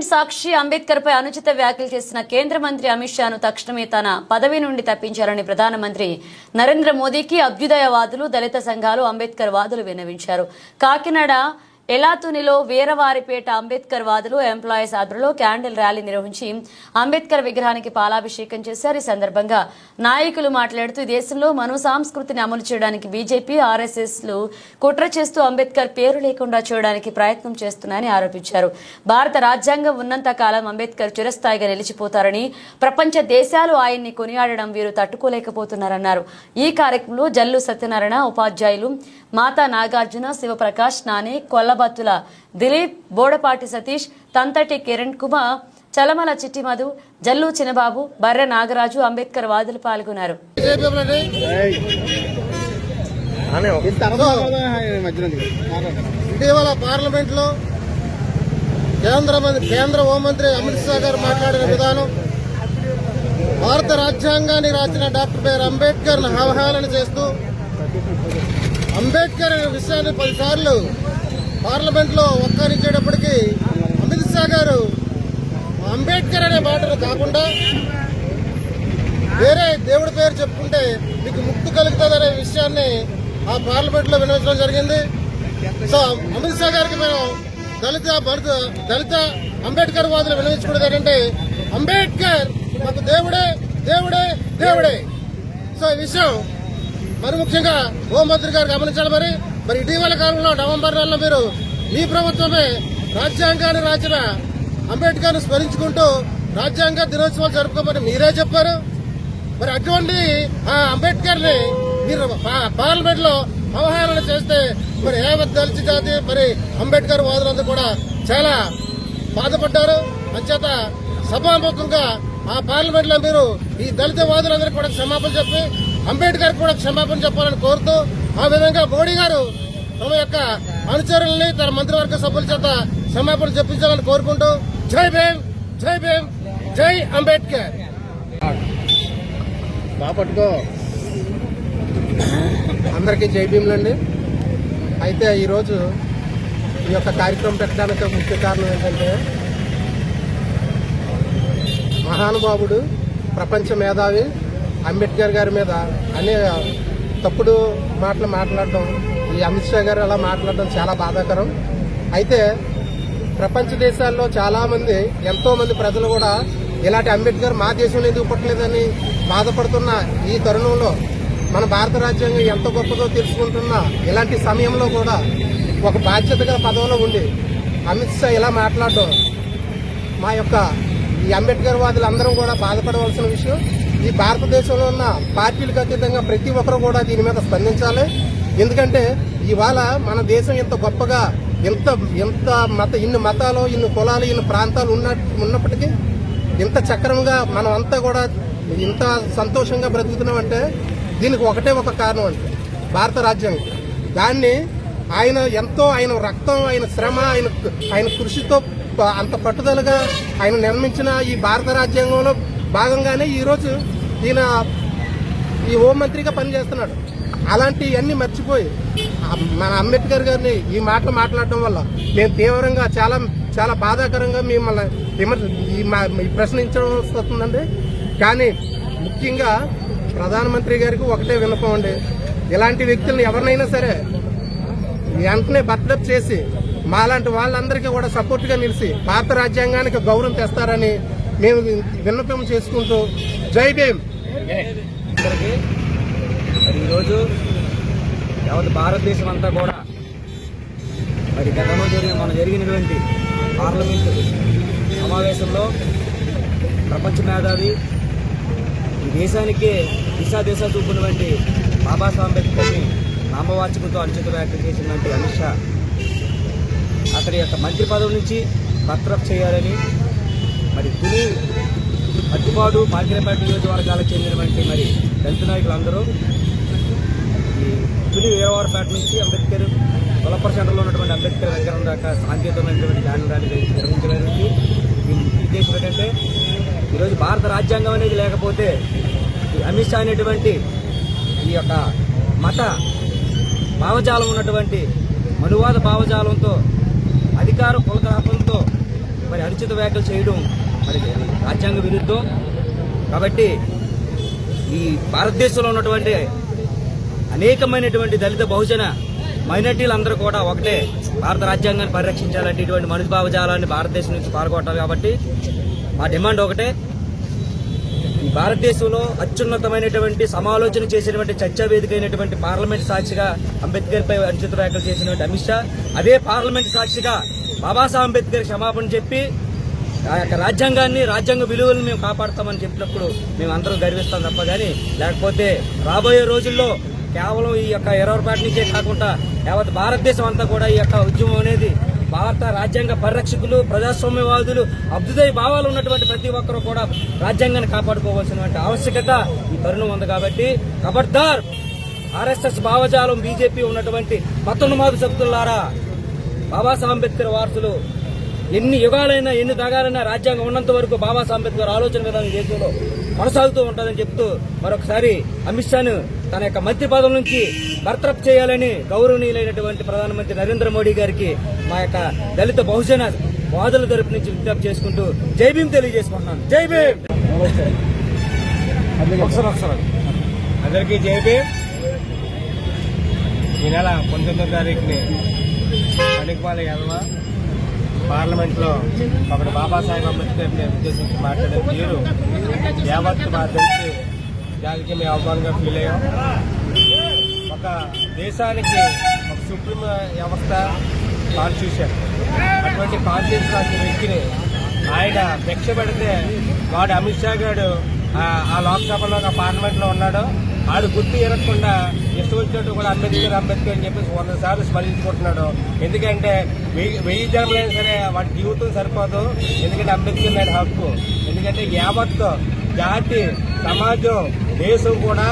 Parliament సాక్షి అంబేద్కర్ పై అనుచిత వ్యాఖ్యలు చేసిన కేంద్ర మంత్రి అమిత్ షాను తక్షణమే తన పదవి నుండి తప్పించాలని ప్రధానమంత్రి నరేంద్ర మోదీకి అభ్యుదయవాదులు దళిత సంఘాలు అంబేద్కర్ వాదులు విన్నవించారు. కాకినాడ ఎలాతునిలో వీరవారిపేట అంబేద్కర్ వాదులు ఎంప్లాయీస్ ఆధ్వర్యంలో క్యాండిల్ ర్యాలీ నిర్వహించి అంబేద్కర్ విగ్రహానికి పాలాభిషేకం చేశారు. ఈ సందర్భంగా నాయకులు మాట్లాడుతూ ఈ దేశంలో మను సాంస్కృతిని అమలు చేయడానికి బీజేపీ ఆర్ఎస్ఎస్లు కుట్ర చేస్తూ అంబేద్కర్ పేరు లేకుండా చేయడానికి ప్రయత్నం చేస్తున్నాయని ఆరోపించారు. భారత రాజ్యాంగం ఉన్నంత కాలం అంబేద్కర్ చిరస్థాయిగా నిలిచిపోతారని ప్రపంచ దేశాలు ఆయన్ని కొనియాడడం వీరు తట్టుకోలేకపోతున్నారన్నారు. ఈ కార్యక్రమంలో జల్లు సత్యనారాయణ ఉపాధ్యాయులు మాతా నాగార్జున శివప్రకాష్ నాని కొల్లబత్తుల దిలీప్ బోడపాటి సతీష్ తంతటి కిరణ్ కుమార్ చలమల చిట్టి మధు జల్లు చిన్నబాబు బర్రె నాగరాజు అంబేద్కర్ వాదులు పాల్గొన్నారు. ఇటీవల పార్లమెంట్లో కేంద్ర మంత్రి కేంద్ర హోంమంత్రి అమిత్ షా గారు మాట్లాడిన విధానం భారత రాజ్యాంగాన్ని రాసిన డాక్టర్ బిఆర్ అంబేద్కర్ అవహేళన చేస్తూ అంబేద్కర్ విషయాన్ని పదిసార్లు పార్లమెంట్లో ఒక్కరించేటప్పటికీ అమిత్ షా గారు అంబేద్కర్ అనే మాటలు కాకుండా వేరే దేవుడి పేరు చెప్పుకుంటే మీకు ముక్తి కలుగుతుందనే విషయాన్ని ఆ పార్లమెంట్లో జరిగింది. సో అమిత్ షా గారికి మేము దళిత భరత దళిత అంబేద్కర్ వాదులు వినవించుకునేది ఏంటంటే అంబేద్కర్ మాకు దేవుడే దేవుడే దేవుడే. సో ఈ విషయం మరి ముఖ్యంగా హోంమంత్రి గారు గమనించాలి మరి. మరి ఇటీవల కాలంలో నవంబర్ నెలలో మీరు మీ ప్రభుత్వమే రాజ్యాంగాన్ని రాసిన అంబేద్కర్ను స్మరించుకుంటూ రాజ్యాంగ దినోత్సవాలు జరుపుకోమని మీరే చెప్పారు? మరి అటువంటి ఆ అంబేద్కర్ని మీరు పార్లమెంట్లో అవహేళన చేస్తే మరి యావత్ దళిత జాతి మరి అంబేద్కర్ వాదులందరూ కూడా చాలా బాధపడ్డారు. అంచేత సభాముఖంగా ఆ పార్లమెంట్లో మీరు ఈ దళిత వాదులందరికీ కూడా క్షమాపణ చెప్పి అంబేద్కర్ కూడా క్షమాపణ చెప్పాలని కోరుతూ ఆ విధంగా మోడీ గారు తమ యొక్క అనుచరుల్ని తన మంత్రివర్గ సభ్యుల చేత క్షమాపణ చెప్పించాలని కోరుకుంటూ జై భీమ్ జై భీమ్ జై అంబేద్కర్. బాపట్టుకో అందరికీ జై భీమ్లండి. అయితే ఈరోజు ఈ యొక్క కార్యక్రమం పెట్టడానికి ముఖ్య కారణం ఏంటంటే మహానుభావుడు ప్రపంచ మేధావి అంబేద్కర్ గారి మీద అనే తప్పుడు మాటలు మాట్లాడటం ఈ అమిత్ షా గారు అలా మాట్లాడటం చాలా బాధాకరం. అయితే ప్రపంచ దేశాల్లో చాలామంది ఎంతోమంది ప్రజలు కూడా ఇలాంటి అంబేద్కర్ మా దేశంలో ఎందుకు పుట్టలేదని బాధపడుతున్న ఈ తరుణంలో మన భారత రాజ్యాంగం ఎంత గొప్పదో తెలుసుకుంటున్న ఇలాంటి సమయంలో కూడా ఒక బాధ్యత గల పదవిలో ఉండి అమిత్ షా ఇలా మాట్లాడడం మా యొక్క ఈ అంబేద్కర్ వాదులు అందరం కూడా బాధపడవలసిన విషయం. ఈ భారతదేశంలో ఉన్న పార్టీలకు అతీతంగా ప్రతి ఒక్కరు కూడా దీని మీద స్పందించాలి. ఎందుకంటే ఇవాళ మన దేశం ఎంత గొప్పగా ఎంత ఎంత మత ఇన్ని మతాలు ఇన్ని కులాలు ఇన్ని ప్రాంతాలు ఉన్న ఉన్నప్పటికీ ఇంత చక్రంగా మనం అంతా కూడా ఇంత సంతోషంగా బ్రతుకుతున్నామంటే దీనికి ఒకటే ఒక కారణం అంటే భారత రాజ్యాంగం. దాన్ని ఆయన ఎంతో ఆయన రక్తం ఆయన శ్రమ ఆయన ఆయన కృషితో ప- అంత పట్టుదలగా ఆయన నిర్మించిన ఈ భారత రాజ్యాంగంలో భాగంగానే ఈరోజు ఈయన ఈ హోంమంత్రిగా పనిచేస్తున్నాడు. అలాంటివన్నీ మర్చిపోయి మన అంబేద్కర్ గారిని ఈ మాటలు మాట్లాడడం వల్ల మేము తీవ్రంగా చాలా చాలా బాధాకరంగా మిమ్మల్ని విమర్శ ఈ మా- ఈ ప్రశ్నించడం వస్తుందండి. కానీ ముఖ్యంగా ప్రధానమంత్రి గారికి ఒకటే వినపం అండి. ఇలాంటి వ్యక్తులను ఎవరినైనా సరే వెంటనే బర్త్డప్ చేసి మాలాంటి వాళ్ళందరికీ కూడా సపోర్ట్గా నిలిచి భారత రాజ్యాంగానికి గౌరవం తెస్తారని మేము విన్నపం చేసుకుంటూ జై భీమ్. మరి ఈరోజు యావత్ భారతదేశం అంతా కూడా మరి గతంలో జరిగిన మన జరిగినటువంటి పార్లమెంటు సమావేశంలో ప్రపంచ మేధావి ఈ దేశానికే దిశా దిశ చూపినటువంటి బాబాసాహెబ్ అంబేద్కర్ని నామవాచకంతో అనుచిత వ్యాఖ్యలు చేసినటువంటి అమిత్ షా అతని యొక్క మంత్రి పదవి నుంచి బర్తరఫ్ చేయాలని మరి తుని అత్తిపాడు మాకిరేపేట నియోజకవర్గాలకు చెందినటువంటి మరి దళిత నాయకులందరూ ఈ తుని వీరవారపేట నుంచి అంబేద్కర్ తొలపర సెంటర్లో ఉన్నటువంటి అంబేద్కర్ విగ్రహం దాకా శాంతియుతమైనటువంటి ధ్యానం ర్యాలీ నిర్వహించడానికి ఉద్దేశం ఏంటంటే ఈరోజు భారత రాజ్యాంగం అనేది లేకపోతే ఈ అమిత్ షా అనేటువంటి ఈ యొక్క మత భావజాలం ఉన్నటువంటి మనువాద భావజాలంతో అధికార కులదాపంతో మరి అనుచిత వ్యాఖ్యలు చేయడం మరి రాజ్యాంగ విరుద్ధం. కాబట్టి ఈ భారతదేశంలో ఉన్నటువంటి అనేకమైనటువంటి దళిత బహుజన మైనార్టీలందరూ కూడా ఒకటే భారత రాజ్యాంగాన్ని పరిరక్షించాలంటే ఇటువంటి మనుషు భావజాలాన్ని భారతదేశం నుంచి పాల్గొట్టాలి కాబట్టి మా డిమాండ్ ఒకటే. ఈ భారతదేశంలో అత్యున్నతమైనటువంటి సమాలోచన చేసినటువంటి చర్చా వేదిక అయినటువంటి పార్లమెంట్ సాక్షిగా అంబేద్కర్ పై అనుచిత వ్యాఖ్యలు చేసినటువంటి అమిత్ షా అదే పార్లమెంట్ సాక్షిగా బాబాసాహెబ్ అంబేద్కర్ క్షమాపణ చెప్పి ఆ యొక్క రాజ్యాంగాన్ని రాజ్యాంగ విలువలను మేము కాపాడుతామని చెప్పినప్పుడు మేము అందరం గర్విస్తాం తప్ప కానీ లేకపోతే రాబోయే రోజుల్లో కేవలం ఈ యొక్క ఎరవరపాటి నుంచే కాకుండా యావత్ భారతదేశం అంతా కూడా ఈ యొక్క ఉద్యమం అనేది భారత రాజ్యాంగ పరిరక్షకులు ప్రజాస్వామ్యవాదులు అభ్యుదయ భావాలు ఉన్నటువంటి ప్రతి ఒక్కరూ కూడా రాజ్యాంగాన్ని కాపాడుకోవాల్సినటువంటి ఆవశ్యకత ఈ తరుణం ఉంది కాబట్టి ఖబర్దార్! ఆర్ఎస్ఎస్ భావజాలం బీజేపీ ఉన్నటువంటి పత్తొన్నమాదు శక్తులారా బాబాసాహెబ్ అంబేద్కర్ వారసులు ఎన్ని యుగాలైనా ఎన్ని దగాలైనా రాజ్యాంగం ఉన్నంత వరకు బాబాసాహెబ్ అంబేద్కర్ ఆలోచన విధానం దేశంలో కొనసాగుతూ ఉంటుందని చెప్తూ మరొకసారి అమిత్ షాను తన యొక్క మంత్రి పదవి నుంచి బర్తరఫ్ చేయాలని గౌరవనీయులైనటువంటి ప్రధానమంత్రి నరేంద్ర మోడీ గారికి మా యొక్క దళిత బహుజన వాదుల తరపు నుంచి విజ్ఞప్తి చేసుకుంటూ జై భీమ్ తెలియజేసుకుంటున్నాను. జై భీమ్! అందరికీ జేబీ ఈ నెల పంతొమ్మిదో తారీఖుని పనికిపాల ఎదవ పార్లమెంట్లో ఒకటి బాబాసాహెబ్ అంబేద్కర్ని ఉద్దేశించి మాట్లాడే తీరు యావత్ మా తెలిసి. దానికి మేము అవమానంగా ఫీల్ అయ్యాం. ఒక దేశానికి ఒక సుప్రీం వ్యవస్థ కాన్స్టిట్యూషన్ అటువంటి కాన్స్టిట్యూషన్ లాంటి వ్యక్తిని ఆయన భిక్ష పెడితే వాడు అమిత్ షా గారు ఆ- లోక్సభలో ఆ పార్లమెంట్లో ఉన్నాడు ఆడు గుర్తు ఎరగకుండా ఇష్టం కూడా అంబేద్కర్ అంబేద్కర్ అని చెప్పేసి వంద సార్లు స్మరించుకుంటున్నాడు. ఎందుకంటే వెయ్యి వెయ్యి జన్మలైనా సరే వాటి జీవితం సరిపోదు. ఎందుకంటే అంబేద్కర్ నాయుడు హక్కు. ఎందుకంటే యావత్ జాతి సమాజం దేశం కూడా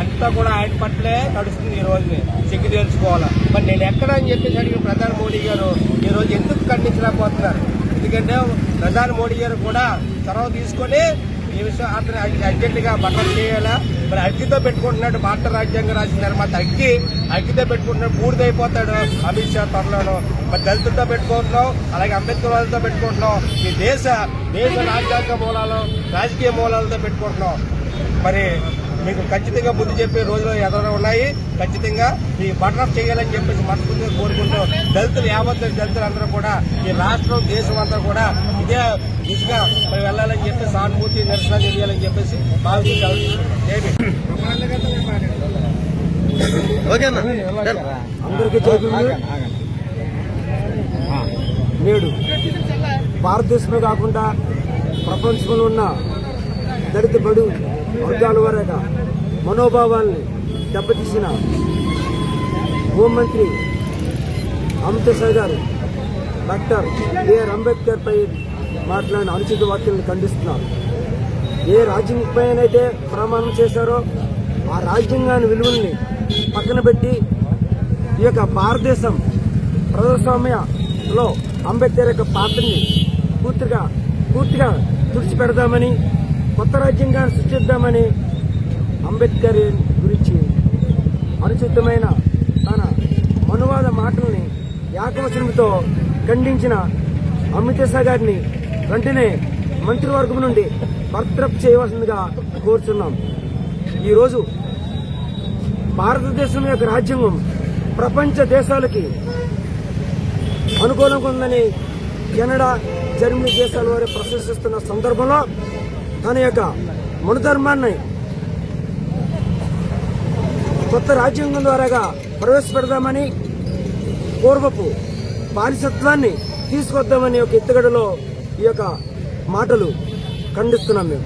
అంతా కూడా ఆయన పట్లే నడుస్తుంది ఈ రోజుని. సిగ్గు తెలుసుకోవాలి మరి నేను ఎక్కడ అని చెప్పేసి అడిగిన ప్రధాని మోడీ గారు ఈ రోజు ఎందుకు ఖండించలేకపోతున్నారు? ఎందుకంటే ప్రధాని మోడీ గారు కూడా చొరవ తీసుకొని ఈ విషయం అతను అర్జెంటుగా బట్టలు చేయాలా మరి అగ్గితో పెట్టుకుంటున్నాడు భారత రాజ్యాంగం రాసిన తర్వాత అగ్గి అగ్గితో పెట్టుకుంటున్నాడు బూడిదైపోతాడు అమిత్ షా త్వరలోను. మరి దళితులతో పెట్టుకుంటున్నాం అలాగే అంబేద్కర్ వాళ్ళతో పెట్టుకుంటున్నాం ఈ దేశ దేశ రాజ్యాంగ మూలాలు రాజకీయ మూలాలతో పెట్టుకుంటున్నాం మరి మీకు ఖచ్చితంగా బుద్ధి చెప్పే రోజులు ఎదురు ఉన్నాయి. ఖచ్చితంగా ఈ బటరఫ్ చేయాలని చెప్పేసి మనస్ఫూర్తిగా కోరుకుంటూ దళితులు యావత్ దళితులు అందరూ కూడా ఈ రాష్ట్రం దేశం అంతా కూడా ఇదే దిశగా మరి వెళ్ళాలని చెప్పి సానుభూతి నిరసన చేయాలని చెప్పేసి నేడు భారతదేశమే కాకుండా ప్రపంచంలో ఉన్న దళిత బడు వర్గాల వరక మనోభావాల్ని దెబ్బతీసిన హోంమంత్రి అమిత్ షా గారు డాక్టర్ బిఆర్ అంబేద్కర్పై మాట్లాడిన అనుచిత వ్యాఖ్యలను ఖండిస్తున్నారు. ఏ రాజ్యాంగపైనైతే ప్రమాణం చేశారో ఆ రాజ్యాంగాన్ని విలువల్ని పక్కన పెట్టి ఈ యొక్క భారతదేశం ప్రజాస్వామ్యలో అంబేద్కర్ యొక్క పాత్రని పూర్తిగా పూర్తిగా తుడిచిపెడదామని కొత్త రాజ్యాంగాన్ని సృష్టిద్దామని అంబేద్కర్ గురించి అనుచితమైన తన మనువాద మాటల్ని యాకవచనంతో ఖండించిన అమిత్ షా గారిని వెంటనే మంత్రివర్గం నుండి బర్తరఫ్ చేయవలసిందిగా కోరుచున్నాం. ఈరోజు భారతదేశం యొక్క రాజ్యాంగం ప్రపంచ దేశాలకి అనుకూలంగా ఉందని కెనడా జర్మనీ దేశాల వారు ప్రశంసిస్తున్న సందర్భంలో తన యొక్క మనుధర్మాన్ని కొత్త రాజ్యాంగం ద్వారాగా ప్రవేశపెడదామని పూర్వపు బానిసత్వాన్ని తీసుకొద్దామని ఒక ఎత్తుగడలో ఈ యొక్క మాటలు ఖండిస్తున్నాం మేము.